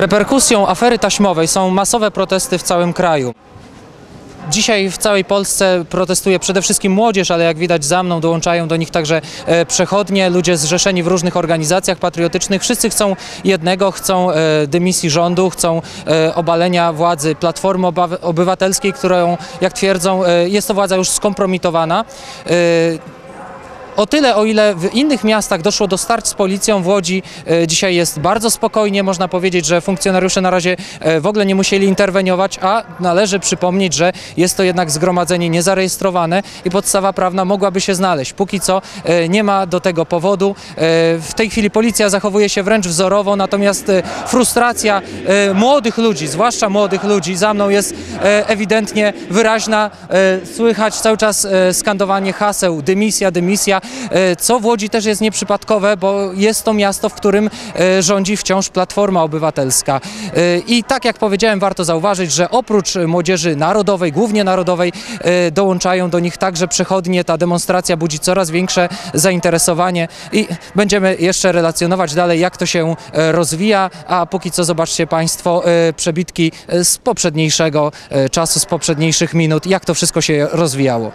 Reperkusją afery taśmowej są masowe protesty w całym kraju. Dzisiaj w całej Polsce protestuje przede wszystkim młodzież, ale jak widać za mną dołączają do nich także e, przechodnie, ludzie zrzeszeni w różnych organizacjach patriotycznych. Wszyscy chcą jednego, chcą e, dymisji rządu, chcą e, obalenia władzy Platformy Obywatelskiej, którą, jak twierdzą, jest to władza już skompromitowana. O tyle, o ile w innych miastach doszło do starć z policją, w Łodzi e, dzisiaj jest bardzo spokojnie. Można powiedzieć, że funkcjonariusze na razie e, w ogóle nie musieli interweniować, a należy przypomnieć, że jest to jednak zgromadzenie niezarejestrowane i podstawa prawna mogłaby się znaleźć. Póki co e, nie ma do tego powodu. W tej chwili policja zachowuje się wręcz wzorowo, natomiast frustracja młodych ludzi, zwłaszcza młodych ludzi, za mną jest ewidentnie wyraźna. Słychać cały czas skandowanie haseł dymisja, dymisja, co w Łodzi też jest nieprzypadkowe, bo jest to miasto, w którym e, rządzi wciąż Platforma Obywatelska. E, I tak jak powiedziałem, warto zauważyć, że oprócz młodzieży narodowej, głównie narodowej, e, dołączają do nich także przechodnie. Ta demonstracja budzi coraz większe zainteresowanie i będziemy jeszcze relacjonować dalej, jak to się e, rozwija, a póki co zobaczcie Państwo e, przebitki e, z poprzedniejszego e, czasu, z poprzedniejszych minut, jak to wszystko się rozwijało.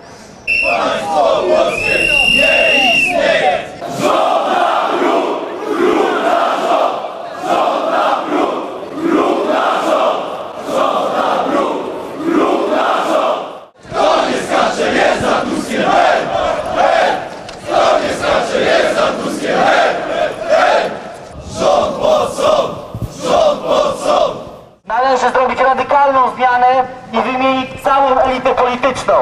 Należy zrobić radykalną zmianę i wymienić całą elitę polityczną.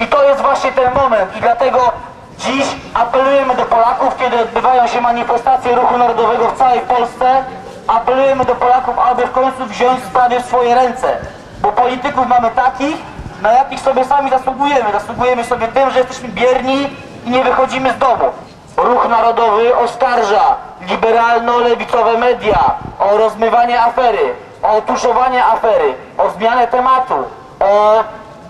I to jest właśnie ten moment i dlatego dziś apelujemy do Polaków, kiedy odbywają się manifestacje Ruchu Narodowego w całej Polsce, apelujemy do Polaków, aby w końcu wziąć sprawy w swoje ręce. Bo polityków mamy takich, na jakich sobie sami zasługujemy. Zasługujemy sobie tym, że jesteśmy bierni i nie wychodzimy z domu. Ruch Narodowy oskarża liberalno-lewicowe media o rozmywanie afery, o tuszowanie afery, o zmianę tematu, o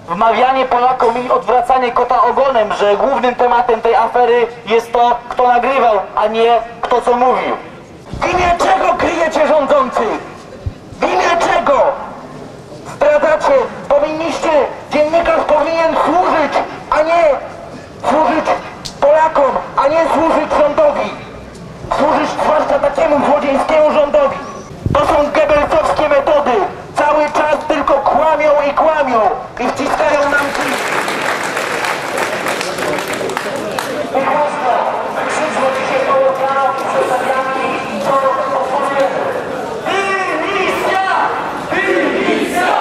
wmawianie Polakom i odwracanie kota ogonem, że głównym tematem tej afery jest to, kto nagrywał, a nie kto co mówił. W imię czego kryjecie rządzących? W imię czego? Zdradzacie, powinniście, dziennikarz powinien służyć, a nie służyć Polakom, a nie służyć rządowi. Służyć zwłaszcza takiemu złodziejskiemu rządowi. To są gebelsowskie metody. Cały czas tylko kłamią i kłamią i wciskają nam kij. I głośno krzyczą dzisiaj kolokwialnie, przedstawiami i to odpowiemy. Dymisja! Dymisja!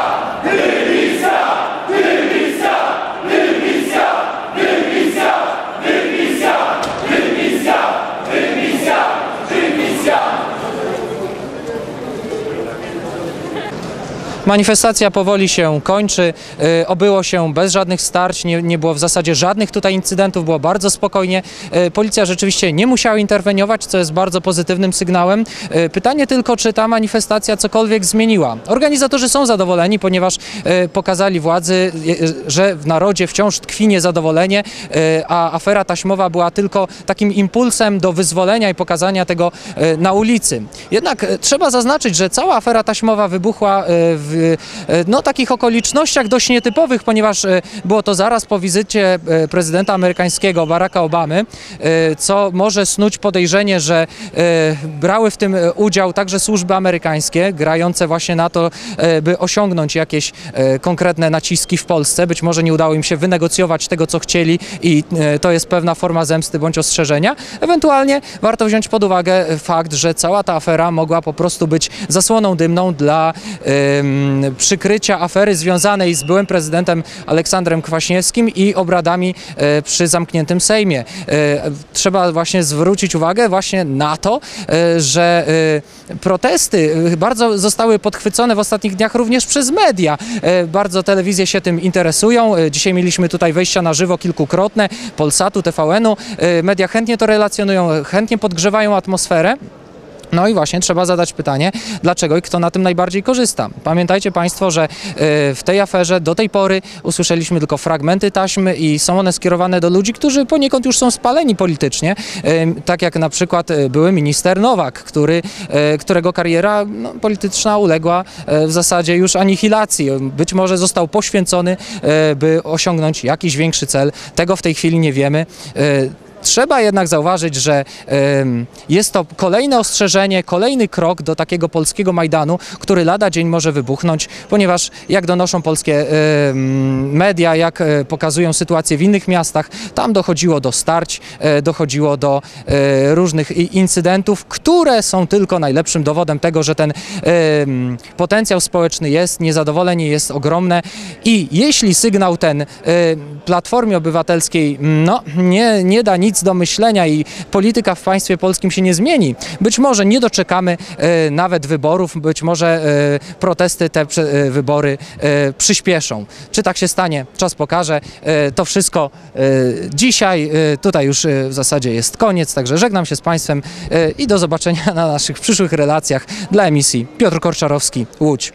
Manifestacja powoli się kończy. E, Obyło się bez żadnych starć, nie, nie było w zasadzie żadnych tutaj incydentów, było bardzo spokojnie. E, Policja rzeczywiście nie musiała interweniować, co jest bardzo pozytywnym sygnałem. E, Pytanie tylko, czy ta manifestacja cokolwiek zmieniła. Organizatorzy są zadowoleni, ponieważ pokazali władzy, że w narodzie wciąż tkwi niezadowolenie, a afera taśmowa była tylko takim impulsem do wyzwolenia i pokazania tego na ulicy. Jednak trzeba zaznaczyć, że cała afera taśmowa wybuchła e, e, no, takich okolicznościach dość nietypowych, ponieważ e, było to zaraz po wizycie e, prezydenta amerykańskiego Baracka Obamy, co może snuć podejrzenie, że brały w tym udział także służby amerykańskie, grające właśnie na to, by osiągnąć jakieś konkretne naciski w Polsce. Być może nie udało im się wynegocjować tego, co chcieli i to jest pewna forma zemsty bądź ostrzeżenia. Ewentualnie warto wziąć pod uwagę fakt, że cała ta afera mogła po prostu być zasłoną dymną dla em, przykrycia afery związanej z byłym prezydentem Aleksandrem Kwaśniewskim i obradami e, przy zamkniętym Sejmie. E, trzeba właśnie zwrócić uwagę właśnie na to, e, że protesty bardzo zostały podchwycone w ostatnich dniach również przez media. Bardzo telewizje się tym interesują. Dzisiaj mieliśmy tutaj wejścia na żywo kilkukrotne, Polsatu, TVN-u. Media chętnie to relacjonują, chętnie podgrzewają atmosferę. No i właśnie trzeba zadać pytanie, dlaczego i kto na tym najbardziej korzysta. Pamiętajcie Państwo, że e, w tej aferze do tej pory usłyszeliśmy tylko fragmenty taśmy i są one skierowane do ludzi, którzy poniekąd już są spaleni politycznie, tak jak na przykład e, były minister Nowak, który, e, którego kariera no, polityczna uległa w zasadzie już anihilacji. Być może został poświęcony, by osiągnąć jakiś większy cel. Tego w tej chwili nie wiemy. Trzeba jednak zauważyć, że jest to kolejne ostrzeżenie, kolejny krok do takiego polskiego Majdanu, który lada dzień może wybuchnąć, ponieważ jak donoszą polskie media, jak e, pokazują sytuację w innych miastach, tam dochodziło do starć, e, dochodziło do e, różnych incydentów, które są tylko najlepszym dowodem tego, że ten potencjał społeczny jest, niezadowolenie jest ogromne i jeśli sygnał ten Platformie Obywatelskiej no, nie, nie da nic do myślenia i polityka w państwie polskim się nie zmieni, być może nie doczekamy e, nawet wyborów, być może e, protesty te e, wybory przyspieszą. Czy tak się stanie? Czas pokaże. To wszystko dzisiaj. Tutaj już w zasadzie jest koniec, także żegnam się z Państwem i do zobaczenia na naszych przyszłych relacjach dla emisji Piotr Korczarowski, Łódź.